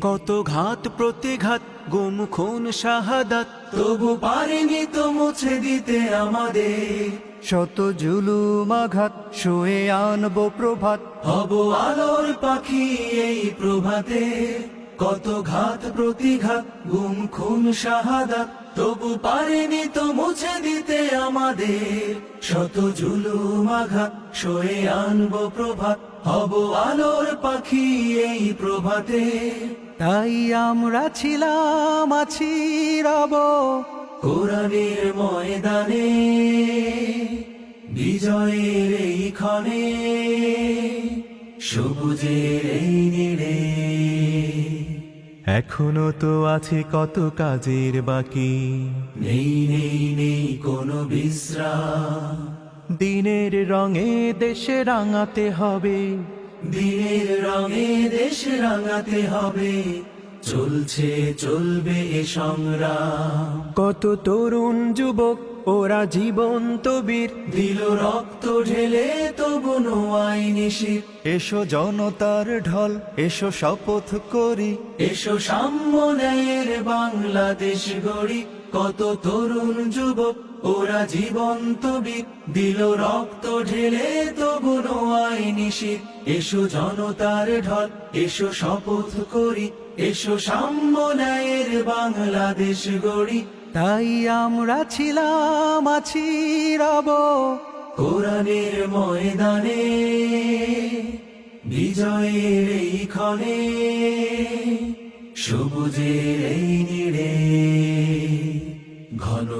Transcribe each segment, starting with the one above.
কত ঘাত প্রতিঘাত গুম খুন শাহাদাত। তবু পারেনি তো মুছে দিতে আমাদের। শত জুলুম আঘাত শুয়ে আনব প্রভাত। হব আলোর পাখি এই প্রভাতে। কত ঘাত প্রতিঘাত গুম খুন শাহাদাত। তবু পারেনি তো মুছে দিতে আমাদের। শত জুলুম আঘাত সয়ে আনব প্রভাত। হব আলোর পাখি এই প্রভাতে। তাই আমরা ছিলাম আছি রব। কোরআনের ময়দানে বিজয়ের এই ক্ষণে সবুজের এই নিড়ে। এখনও তো আছে কত কাজের বাকি। নেই নেই নেই কোনো বিশ্রাম। দিনের রঙে দেশে রাঙাতে হবে। দিনের রঙে দেশ রাঙাতে হবে। চলছে চলবে এ সংগ্রাম। কত তরুণ যুবক ওরা জীবন্ত বীর। দিল রক্ত ঢেলে তবু নিশির এসো জনতার ঢল এসো শপথ করি। এসো সাম্য বাংলাদেশ গড়ি। কত তরুণ যুবক ওরা জীবন্ত বীর, দিল রক্ত ঢেলে, তবু নোয়াই নিশির এসো জনতার ঢল, এসো শপথ করি, এসো সাম্য ন্যায়ের বাংলাদেশ গড়ি। তাই আমরা ছিলাম, আছি রব কোরআনের ময়দানে, বিজয়ের এই ক্ষণে, সবুজের এই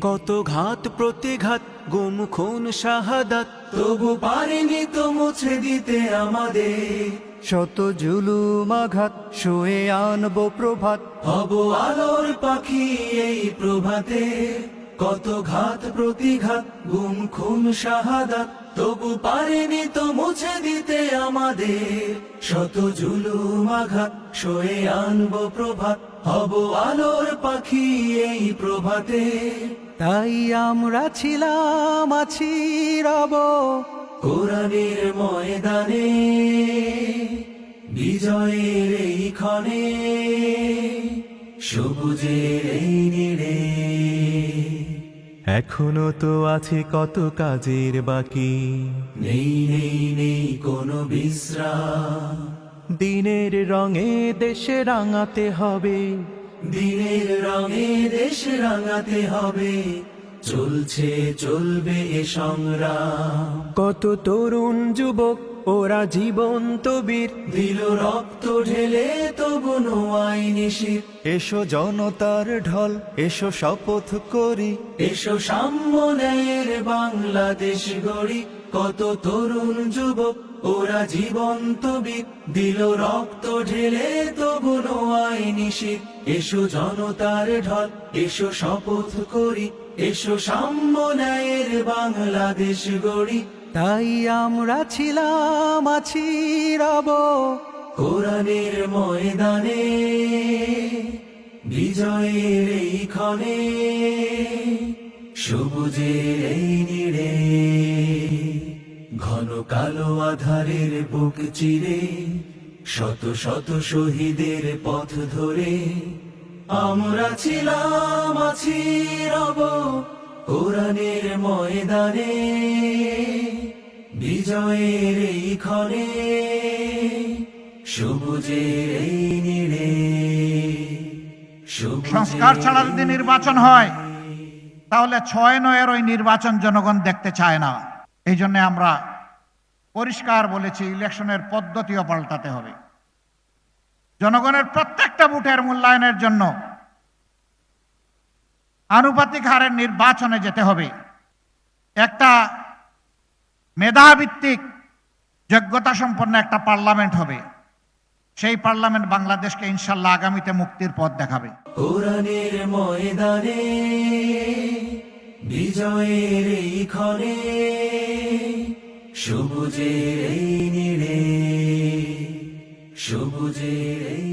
কত ঘাত প্রতিঘাত গুম খুন শাহাদাত। তবু পারেনি তো মুছে দিতে আমাদের। শত জুলুম আঘাত শুয়ে আনব প্রভাত। হব আলোর পাখি এই প্রভাতে। কত ঘাত প্রতিঘাত গুম খুন শাহাদাত। তবু পারেনি তো মুছে দিতে আমাদের। শত জুলুম আঘাত, সয়ে আনব প্রভাত, হব আলোর পাখি এই প্রভাতে। তাই আমরা ছিলাম, আছি রব কোরআনের ময়দানে, বিজয়ের এই ক্ষণে, সবুজের এই নিড়ে। এখনও তো আছে কত কাজের বাকি। নেই নেই নেই কোনো বিশ্রাম। দিনের রঙে দেশে রাঙাতে হবে। দিনের রঙে দেশ রাঙাতে হবে। চলছে চলবে এ সংগ্রাম। কত তরুণ যুবক ওরা জীবন্ত বীর। দিল রক্ত ঢেলে তবু নোয়াই নিশির। এসো জনতার ঢল এসো শপথ করি। এসো সাম্য সাম্যের বাংলাদেশ গড়ি। কত তরুণ যুবক ওরা জীবন্ত বীর। দিল রক্ত ঢেলে তবু নোয়াই নিশির। এসো জনতার ঢল এসো শপথ করি। এসো সাম্যের বাংলাদেশ গড়ি। তাই আমরা ছিলাম, আছি রব কোরআনের ময়দানে, বিজয়ের এই ক্ষণে, সবুজের এই নিড়ে, ঘন কালো আধারের বুক চিরে, শত শত শহীদের পথ ধরে, আমরা ছিলাম, আছি রব কোরআনের ময়দানে। বিজয়ের এই ক্ষণে সবুজের এই নিড়ে সংস্কার ছাড়া যদি নির্বাচন হয় তাহলে ছয় নয়ের ওই নির্বাচন জনগণ দেখতে চায় না। এই জন্য আমরা পরিষ্কার বলেছি ইলেকশনের পদ্ধতিও পাল্টাতে হবে। জনগণের প্রত্যেকটা ভোটের মূল্যায়নের জন্য আনুপাতিক হারের নির্বাচনে যেতে হবে। একটা মেধাভিত্তিক যোগ্যতা সম্পন্ন একটা পার্লামেন্ট হবে। সেই পার্লামেন্ট বাংলাদেশকে ইনশাল্লাহ আগামীতে মুক্তির পথ দেখাবে। কোরআনের ময়দানে, বিজয়ের ক্ষণে, সবুজের এই নিড়ে, সবুজের এই